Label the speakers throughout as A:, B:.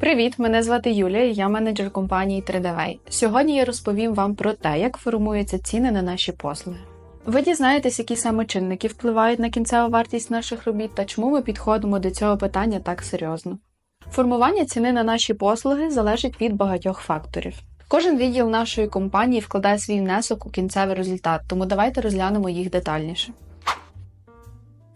A: Привіт, мене звати Юлія, я менеджер компанії 3DV. Сьогодні я розповім вам про те, як формуються ціни на наші послуги. Ви дізнаєтесь, які саме чинники впливають на кінцеву вартість наших робіт та чому ми підходимо до цього питання так серйозно. Формування ціни на наші послуги залежить від багатьох факторів. Кожен відділ нашої компанії вкладає свій внесок у кінцевий результат, тому давайте розглянемо їх детальніше.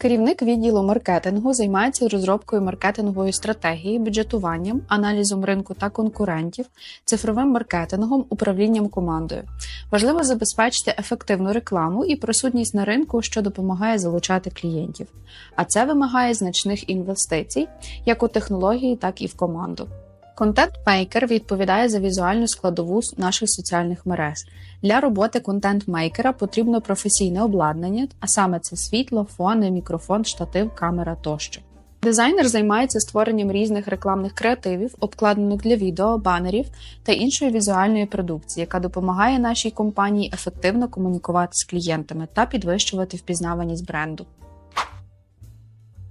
A: Керівник відділу маркетингу займається розробкою маркетингової стратегії, бюджетуванням, аналізом ринку та конкурентів, цифровим маркетингом, управлінням командою. Важливо забезпечити ефективну рекламу і присутність на ринку, що допомагає залучати клієнтів. А це вимагає значних інвестицій, як у технології, так і в команду. Контент-мейкер відповідає за візуальну складову наших соціальних мереж. Для роботи контент-мейкера потрібно професійне обладнання, а саме це світло, фони, мікрофон, штатив, камера тощо. Дизайнер займається створенням різних рекламних креативів, обкладинок для відео, банерів та іншої візуальної продукції, яка допомагає нашій компанії ефективно комунікувати з клієнтами та підвищувати впізнаваність бренду.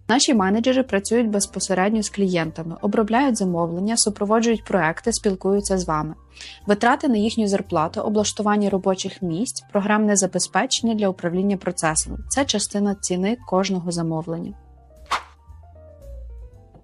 A: Наші менеджери працюють безпосередньо з клієнтами, обробляють замовлення, супроводжують проекти, спілкуються з вами. Витрати на їхню зарплату, облаштування робочих місць, програмне забезпечення для управління процесами це частина ціни кожного замовлення.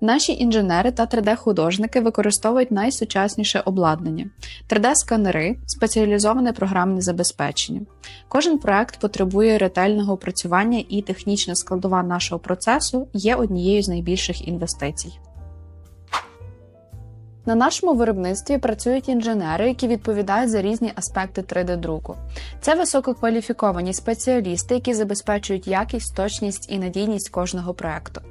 A: Наші інженери та 3D-художники використовують найсучасніше обладнання: 3D-сканери, спеціалізоване програмне забезпечення. Кожен проект потребує ретельного опрацювання, і технічна складова нашого процесу є однією з найбільших інвестицій. На нашому виробництві працюють інженери, які відповідають за різні аспекти 3D-друку. Це висококваліфіковані спеціалісти, які забезпечують якість, точність і надійність кожного проекту.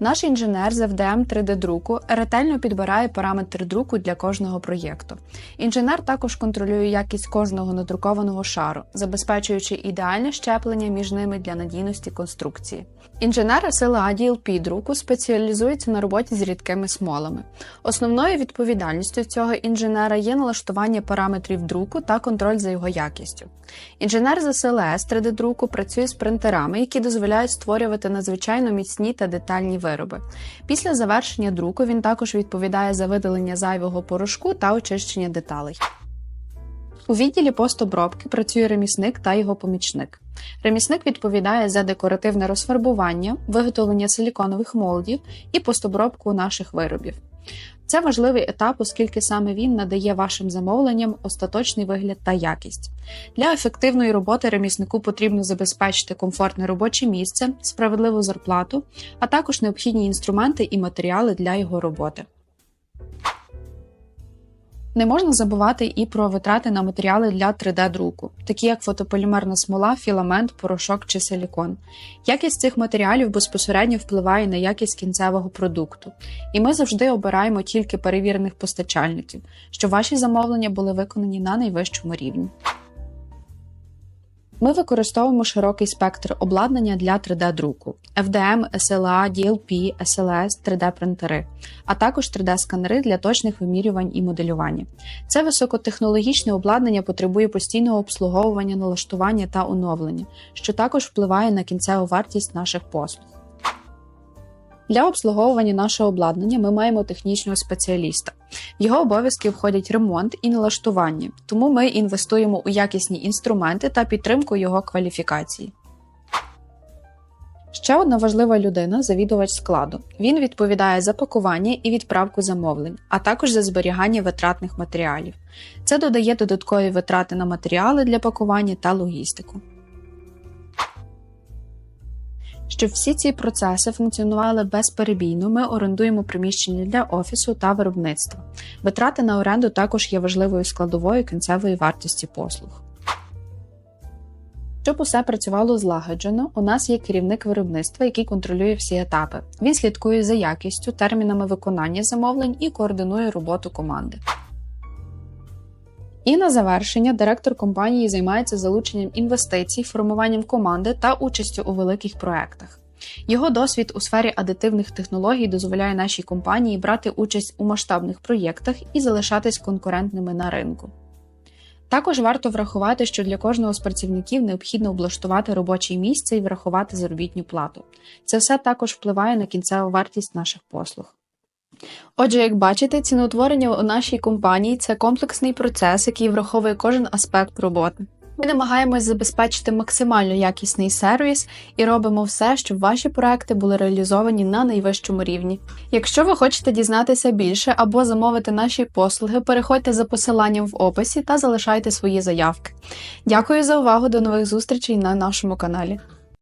A: Наш інженер з FDM 3D-друку ретельно підбирає параметри друку для кожного проєкту. Інженер також контролює якість кожного надрукованого шару, забезпечуючи ідеальне щеплення між ними для надійності конструкції. Інженер СЛА DLP друку спеціалізується на роботі з рідкими смолами. Основною відповідальністю цього інженера є налаштування параметрів друку та контроль за його якістю. Інженер з СЛС 3D-друку працює з принтерами, які дозволяють створювати надзвичайно міцні та детальні вироби. Після завершення друку він також відповідає за видалення зайвого порошку та очищення деталей. У відділі постобробки працює ремісник та його помічник. Ремісник відповідає за декоративне розфарбування, виготовлення силіконових молдів і постобробку наших виробів. Це важливий етап, оскільки саме він надає вашим замовленням остаточний вигляд та якість. Для ефективної роботи реміснику потрібно забезпечити комфортне робоче місце, справедливу зарплату, а також необхідні інструменти і матеріали для його роботи. Не можна забувати і про витрати на матеріали для 3D-друку, такі як фотополімерна смола, філамент, порошок чи силікон. Якість цих матеріалів безпосередньо впливає на якість кінцевого продукту, і ми завжди обираємо тільки перевірених постачальників, щоб ваші замовлення були виконані на найвищому рівні. Ми використовуємо широкий спектр обладнання для 3D-друку: FDM, SLA, DLP, SLS, 3D-принтери, а також 3D-сканери для точних вимірювань і моделювання. Це високотехнологічне обладнання потребує постійного обслуговування, налаштування та оновлення, що також впливає на кінцеву вартість наших послуг. Для обслуговування нашого обладнання ми маємо технічного спеціаліста. В його обов'язки входять ремонт і налаштування, тому ми інвестуємо у якісні інструменти та підтримку його кваліфікації. Ще одна важлива людина завідувач складу. Він відповідає за пакування і відправку замовлень, а також за зберігання витратних матеріалів. Це додає додаткові витрати на матеріали для пакування та логістику. Щоб всі ці процеси функціонували безперебійно, ми орендуємо приміщення для офісу та виробництва. Витрати на оренду також є важливою складовою кінцевої вартості послуг. Щоб усе працювало злагоджено, у нас є керівник виробництва, який контролює всі етапи. Він слідкує за якістю, термінами виконання замовлень і координує роботу команди. І на завершення директор компанії займається залученням інвестицій, формуванням команди та участю у великих проектах. Його досвід у сфері адитивних технологій дозволяє нашій компанії брати участь у масштабних проєктах і залишатись конкурентними на ринку. Також варто врахувати, що для кожного з працівників необхідно облаштувати робоче місце і врахувати заробітню плату. Це все також впливає на кінцеву вартість наших послуг. Отже, як бачите, ціноутворення у нашій компанії це комплексний процес, який враховує кожен аспект роботи. Ми намагаємось забезпечити максимально якісний сервіс і робимо все, щоб ваші проекти були реалізовані на найвищому рівні. Якщо ви хочете дізнатися більше або замовити наші послуги, переходьте за посиланням в описі та залишайте свої заявки. Дякую за увагу! До нових зустрічей на нашому каналі.